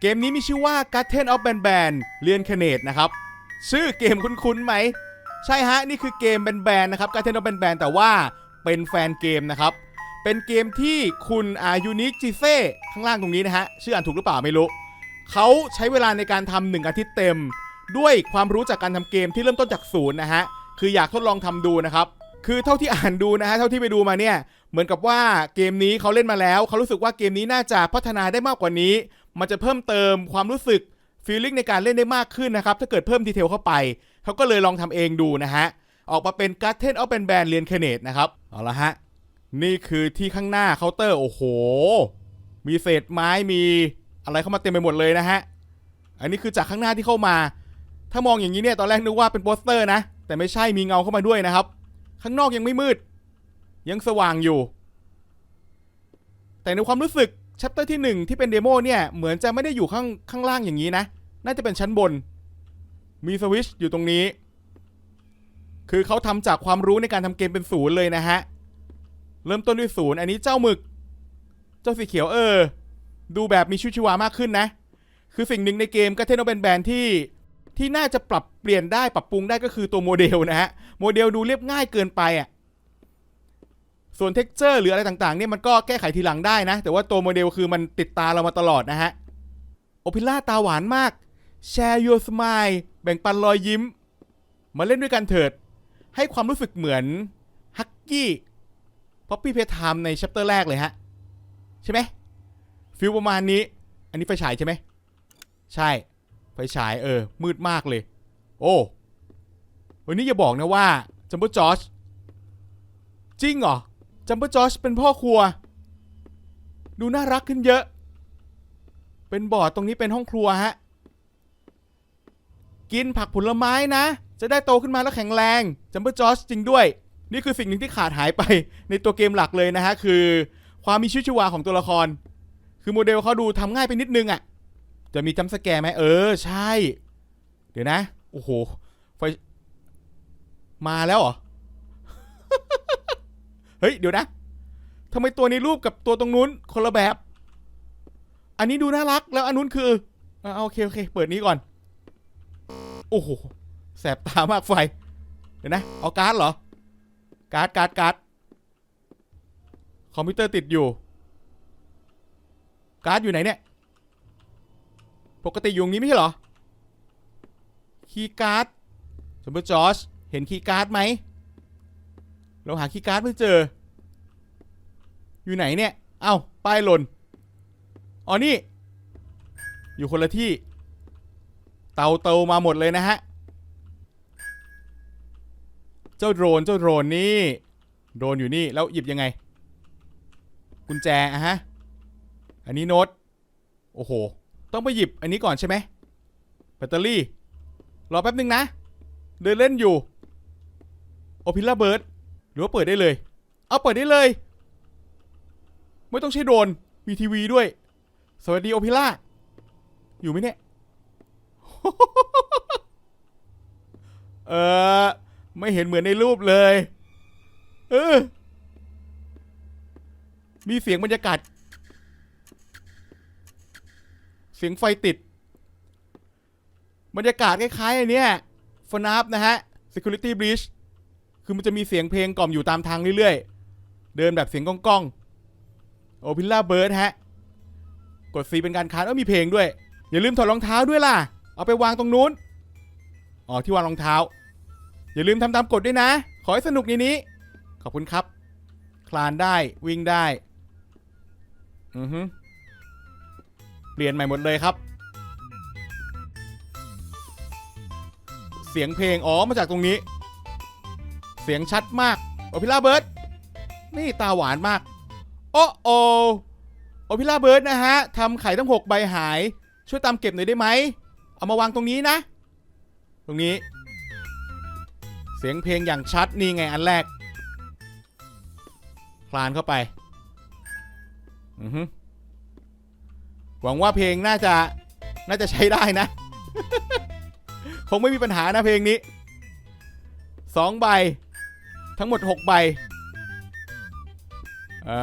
เกมนี้มีชื่อว่า Garden of Ban Ban เรียนคเนตนะครับ ชื่อเกมคุ้นๆไหม ใช่ฮะ นี่คือเกมแบนๆนะครับ Garden of Ban Ban แต่ว่าเป็นแฟนเกมนะครับ เป็นเกมที่คุณอายูนิคจิเซ่ข้างล่างตรงนี้นะฮะ ชื่ออ่านถูกหรือเปล่าไม่รู้ เขาใช้เวลาในการทำหนึ่งอาทิตย์เต็ม ด้วยความรู้จากการทำเกมที่เริ่มต้นจากศูนย์นะฮะ คืออยากทดลองทำดูนะครับ คือเท่าที่อ่านดูนะฮะ เท่าที่ไปดูมาเนี่ย เหมือนกับว่าเกมนี้เขาเล่นมาแล้ว เขารู้สึกว่าเกมนี้น่าจะพัฒนาได้มากกว่านี้ มันจะเพิ่มเติมความรู้สึกฟีลลิ่งในการเล่นได้มากขึ้นนะครับ ถ้าเกิดเพิ่มดีเทลเข้าไป เขาก็เลยลองทำเองดูนะฮะ ออกมาเป็น Garden of Ban Ban เรียนเคนเนตนะครับ เอาละฮะ นี่คือที่ข้างหน้าเคาน์เตอร์ โอ้โห มีเศษไม้มีอะไรเข้ามาเต็มไปหมดเลยนะฮะ อันนี้คือจากข้างหน้าที่เข้ามา ถ้ามองอย่างนี้เนี่ยตอนแรกนึกว่าเป็นโปสเตอร์นะ แต่ไม่ใช่มีเงาเข้ามาด้วยนะครับ ข้างนอกยังไม่มืด ยังสว่างอยู่ แต่ในความรู้สึก ชัปเตอร์ที่ 1 ที่เป็นเดโมเนี่ย เหมือนจะไม่ได้อยู่ข้างข้างล่างอย่างนี้นะ น่าจะเป็นชั้นบน มีสวิชอยู่ตรงนี้ คือเขาทำจากความรู้ในการทำเกมเป็นศูนย์เลยนะฮะ เริ่มต้นด้วยศูนย์อันนี้เจ้าหมึก เจ้าสีเขียวเออ ดูแบบมีชีวิตชีวามากขึ้นนะ คือสิ่งหนึ่งในเกมก็เทนโนเป็นแบรนด์ที่ที่น่าจะปรับเปลี่ยนได้ปรับปรุงได้ก็คือตัวโมเดลนะฮะ โมเดลดูเรียบง่ายเกินไปอะ ส่วนเท็กเจอร์หรืออะไรต่างๆเนี่ยมันก็แก้ไขทีหลังได้นะ แต่ว่าตัวโมเดลคือมันติดตาเรามาตลอดนะฮะโอพิล่าตาหวานมากแชร์ your smile แบ่งปันรอยยิ้ม มาเล่นด้วยกันเถิด ให้ความรู้สึกเหมือนฮักกี้ป๊อปปี้เพทามในชัปเตอร์แรกเลยฮะ ใช่ไหมฟิลประมาณนี้ อันนี้ไฟฉายใช่ไหม ใช่ ไฟฉายเออ มืดมากเลย โอ้วันนี้อย่าบอกนะว่าจัมเบอร์จอชจริงเหรอ จัมเบอร์จอชเป็นพ่อครัว ดูน่ารักขึ้นเยอะ เป็นบอร์ดตรงนี้เป็นห้องครัวฮะ กินผักผลไม้นะ จะได้โตขึ้นมาแล้วแข็งแรงจัมเบอร์จอชจริงด้วย นี่คือสิ่งหนึ่งที่ขาดหายไปในตัวเกมหลักเลยนะฮะ คือความมีชีวิตชีวาของตัวละคร คือโมเดลเขาดูทำง่ายไปนิดนึงอะ่ะ จะมีจัมสแกร์ไหมเออ ใช่ เดี๋ยวนะ โอ้โหไฟมาแล้วเหรอ เฮ้ยเดี๋ยวนะทำไมตัวในรูปกับตัวตรงนู้นคนละแบบ อันนี้ดูน่ารักแล้วอันนู้นคืออ่าโอเคโอเค เปิดนี้ก่อน โอ้โหแสบตามากไฟ เดี๋ยวนะ เอาการ์ดเหรอ การ์ดการ์ดการ์ดคอมพิวเตอร์ติดอยู่ การ์ดอยู่ไหนเนี่ย ปกติอยู่ตรงนี้ไม่ใช่เหรอ คีย์การ์ดสมมติจอร์จเห็นคีย์การ์ดไหม เราหาคีย์การ์ดไม่เจอ อยู่ไหนเนี่ย เอ้า ป้ายหล่น อ๋อนี่ อยู่คนละที่ เตาเตามาหมดเลยนะฮะ เจ้าโดรน เจ้าโดรนนี่ โดรนอยู่นี่ แล้วหยิบยังไง กุญแจอะฮะ อันนี้โน้ต โอ้โห ต้องไปหยิบอันนี้ก่อนใช่ไหมแบตเตอรี่ รอแป๊บนึงนะ เดินเล่นอยู่ โอพิล่าเบิร์ด หรือว่าเปิดได้เลย เอาเปิดได้เลย ไม่ต้องใช้โดรนมีทีวีด้วย สวัสดีโอพิล่า อยู่ไหมเนี่ย เออไม่เห็นเหมือนในรูปเลย เออ มีเสียงบรรยากาศ เสียงไฟติด บรรยากาศคล้ายๆอันเนี้ยฟนาฟนะฮะ Security Breach คือมันจะมีเสียงเพลงกล่อมอยู่ตามทางเรื่อยๆ เดินแบบเสียงก้องๆ โอพิลล่าเบิร์ดฮะ กด C เป็นการค้านเออมีเพลงด้วย อย่าลืมถอดรองเท้าด้วยล่ะ เอาไปวางตรงนู้น อ๋อที่วางรองเท้า อย่าลืมทำตามกฎด้วยนะ ขอให้สนุกในนี้ ขอบคุณครับ คลานได้วิ่งได้ อือฮึเปลี่ยนใหม่หมดเลยครับ เสียงเพลง อ๋อ มาจากตรงนี้ สียงชัดมาก โอพิล่าเบิร์ดนี่ตาหวานมาก โอ้โอโอพิล่าเบิร์ดนะฮะทำไข่ทั้ง6ใบหาย ช่วยตามเก็บหน่อยได้ไหม เอามาวางตรงนี้นะ ตรงนี้ เสียงเพลงอย่างชัดนี่ไงอันแรก คลานเข้าไป อือฮึหวังว่าเพลงน่าจะน่าจะใช้ได้นะ คงไม่มีปัญหานะเพลงนี้สองใบ ทั้งหมดหกใบเอ่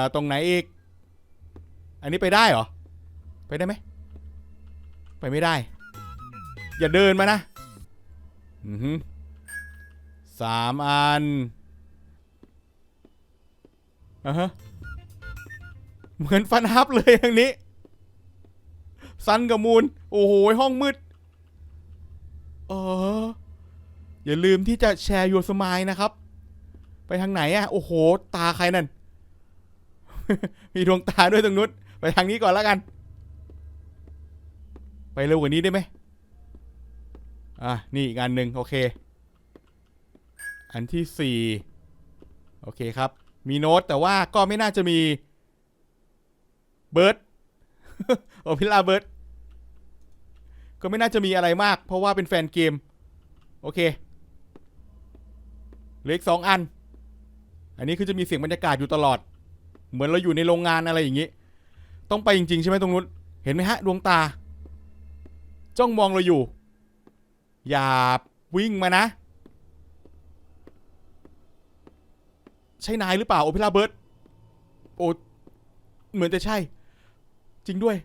อตรงไหนอีก อันนี้ไปได้เหรอ ไปได้ไหม ไปไม่ได้ อย่าเดินมานะ อือหือสามอันอะฮะ เหมือนฟันฮับเลยอย่างนี้ ซันกับมูลโอ้โห ห้องมืด เออ อย่าลืมที่จะแชร์ยูสมายนะครับ ไปทางไหนอะโอ้โห ตาใครนั่น มีดวงตาด้วยตรงนู้นไปทางนี้ก่อนแล้วกัน ไปเร็วกว่านี้ได้ไหมอะ นี่อีกอันหนึ่งโอเค อันที่สี่โอเคครับ มีโน้ตแต่ว่าก็ไม่น่าจะมี เบิร์ดโอพิลาเบิร์ดก็ไม่น่าจะมีอะไรมาก เพราะว่าเป็นแฟนเกม โอเคเหลืออีกสองอัน อันนี้คือจะมีเสียงบรรยากาศอยู่ตลอด เหมือนเราอยู่ในโรงงานอะไรอย่างนี้ ต้องไปจริง ๆ ใช่ไหมตรงนู้นเห็นไหมฮะ ดวงตา จ้องมองเราอยู่ อย่าวิ่งมานะ ใช่นายหรือเปล่า โอเปร่าเบิร์ดโอ้เหมือนจะใช่ จริงด้วย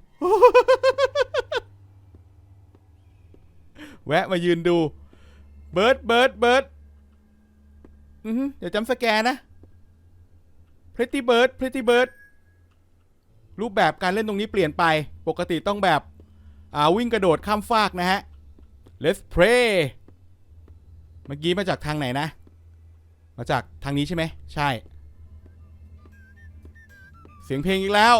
แวะมายืนดู เบิร์ดเบิร์ดเบิร์ดอือย่าจำสแกนนะ Pretty Bird Pretty Bird รูปแบบการเล่นตรงนี้เปลี่ยนไป ปกติต้องแบบอ่าวิ่งกระโดดข้ามฟากนะฮะ Let's pray เมื่อกี้มาจากทางไหนนะ มาจากทางนี้ใช่ไหม ใช่ เสียงเพลงอีกแล้ว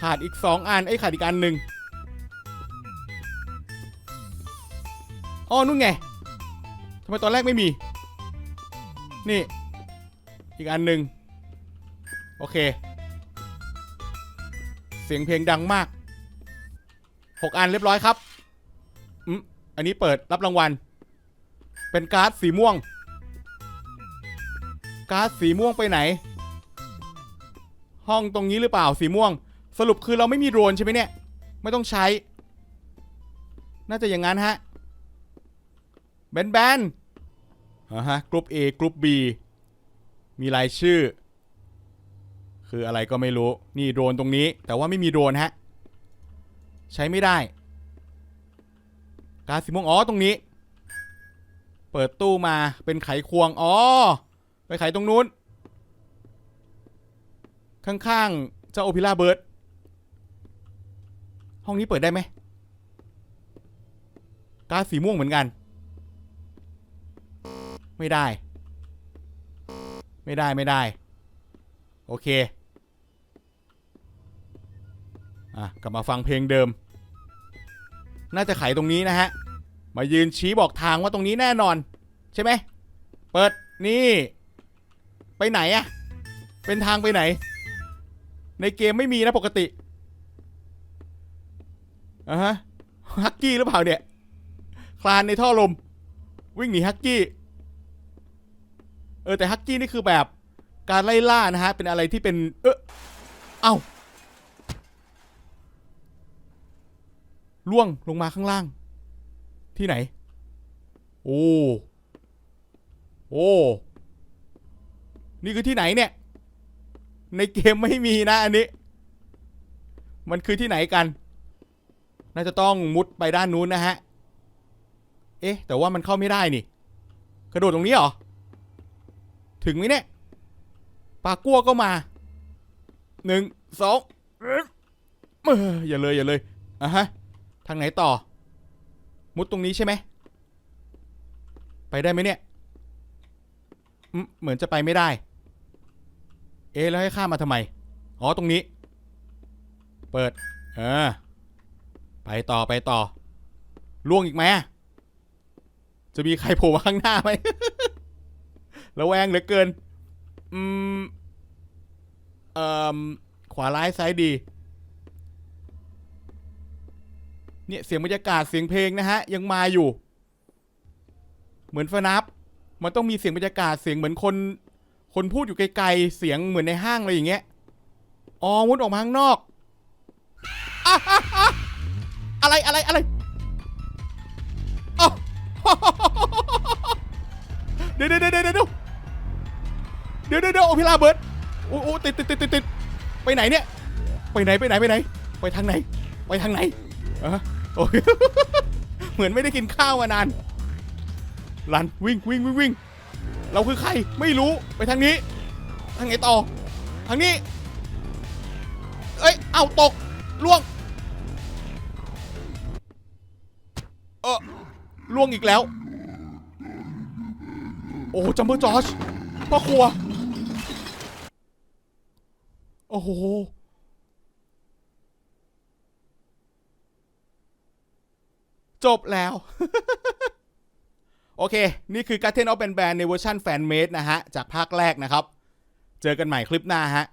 ขาดอีกสองอัน ไอ้ยขาดอีกอันหนึ่งอ๋อนู่นไงทำไมตอนแรกไม่มี นี่ อีกอันหนึ่งโอเค เสียงเพลงดังมากหกอันเรียบร้อยครับอืมอันนี้เปิดรับรางวัล เป็นการ์ดสีม่วง การ์ดสีม่วงไปไหน ห้องตรงนี้หรือเปล่าสีม่วง สรุปคือเราไม่มีโดรนใช่ไหมเนี่ย ไม่ต้องใช้ น่าจะอย่างนั้นฮะแบนแบนฮะกรุ๊ป A กรุ๊ป B มีรายชื่อ คืออะไรก็ไม่รู้ นี่โดรนตรงนี้ แต่ว่าไม่มีโดรนฮะ ใช้ไม่ได้ การสีม่วงอ๋อตรงนี้ เปิดตู้มาเป็นไขควง อ๋อ ไปไขตรงนู้น ข้างๆ เจ้าโอพิล่าเบิร์ด ห้องนี้เปิดได้ไหมการสีม่วงเหมือนกัน ไม่ได้ ไม่ได้ไม่ได้ โอเค อะ กลับมาฟังเพลงเดิม น่าจะไขตรงนี้นะฮะ มายืนชี้บอกทางว่าตรงนี้แน่นอน ใช่ไหม เปิดนี่ ไปไหนอะเป็นทางไปไหน ในเกมไม่มีนะปกติอะฮะฮักกี้หรือเปล่าเนี่ย คลานในท่อลม วิ่งหนีฮักกี้ เออแต่ฮักกี้นี่คือแบบการไล่ล่านะฮะ เป็นอะไรที่เป็น เออเอ้าล่วงลงมาข้างล่าง ที่ไหน โอ้โอ้นี่คือที่ไหนเนี่ย ในเกมไม่มีนะอันนี้ มันคือที่ไหนกัน น่าจะต้องมุดไปด้านนู้นนะฮะ เอ๊ะ แต่ว่ามันเข้าไม่ได้นี่ กระโดดตรงนี้เหรอ ถึงไหมเนี่ยปลากั้วก็มาหนึ่งสองอย่าเลยอย่าเลยอะฮะทางไหนต่อ มุดตรงนี้ใช่ไหมไปได้ไหมเนี่ยเหมือนจะไปไม่ได้ เอ๊แล้วให้ข้ามาทำไม อ๋อตรงนี้ เปิด เออ ไปต่อไปต่อล่วงอีกไหมจะมีใครโผล่มาข้างหน้าไหม ระแวงเหลือเกิน อืม เอ่อ ขวาร้ายซ้ายดี เนี่ยเสียงบรรยากาศเสียงเพลงนะฮะ ยังมาอยู่ เหมือนฟนับ มันต้องมีเสียงบรรยากาศเสียงเหมือนคน คนพูดอยู่ไกลๆ เสียงเหมือนในห้างอะไรอย่างเงี้ย อ๋อมุดออกมาข้างนอกอะอะอะไรอะไรอะไรอ๋อเดี๋ยวเดี๋ยวเดี๋ยว ดี๋ยวเดี๋ยวเดี๋ยวเดี๋ยวเดี๋ยวโอพิลาเบิร์ดโอ้โอ้ติดติดติดติดติดไปไหนเนี่ย ไปไหนไปไหนไปไหน ไปทางไหน ไปทางไหนเออโอ้ยเหมือนไม่ได้กินข้าวมานานลันวิ่งวิ่งวิ่งวิ่งเราคือใครไม่รู้ไปทางนี้ ทางไหนต่อ ทางนี้ เอ้ยเอาตกล่วงเออล่วงอีกแล้ว โอ้จัมเบอร์จอชพ่อครัว โอ้โห จบแล้ว โอเค นี่คือการเทนออฟแบนแบนในเวอร์ชันแฟนเมดนะฮะ จากภาคแรกนะครับ เจอกันใหม่คลิปหน้าฮะ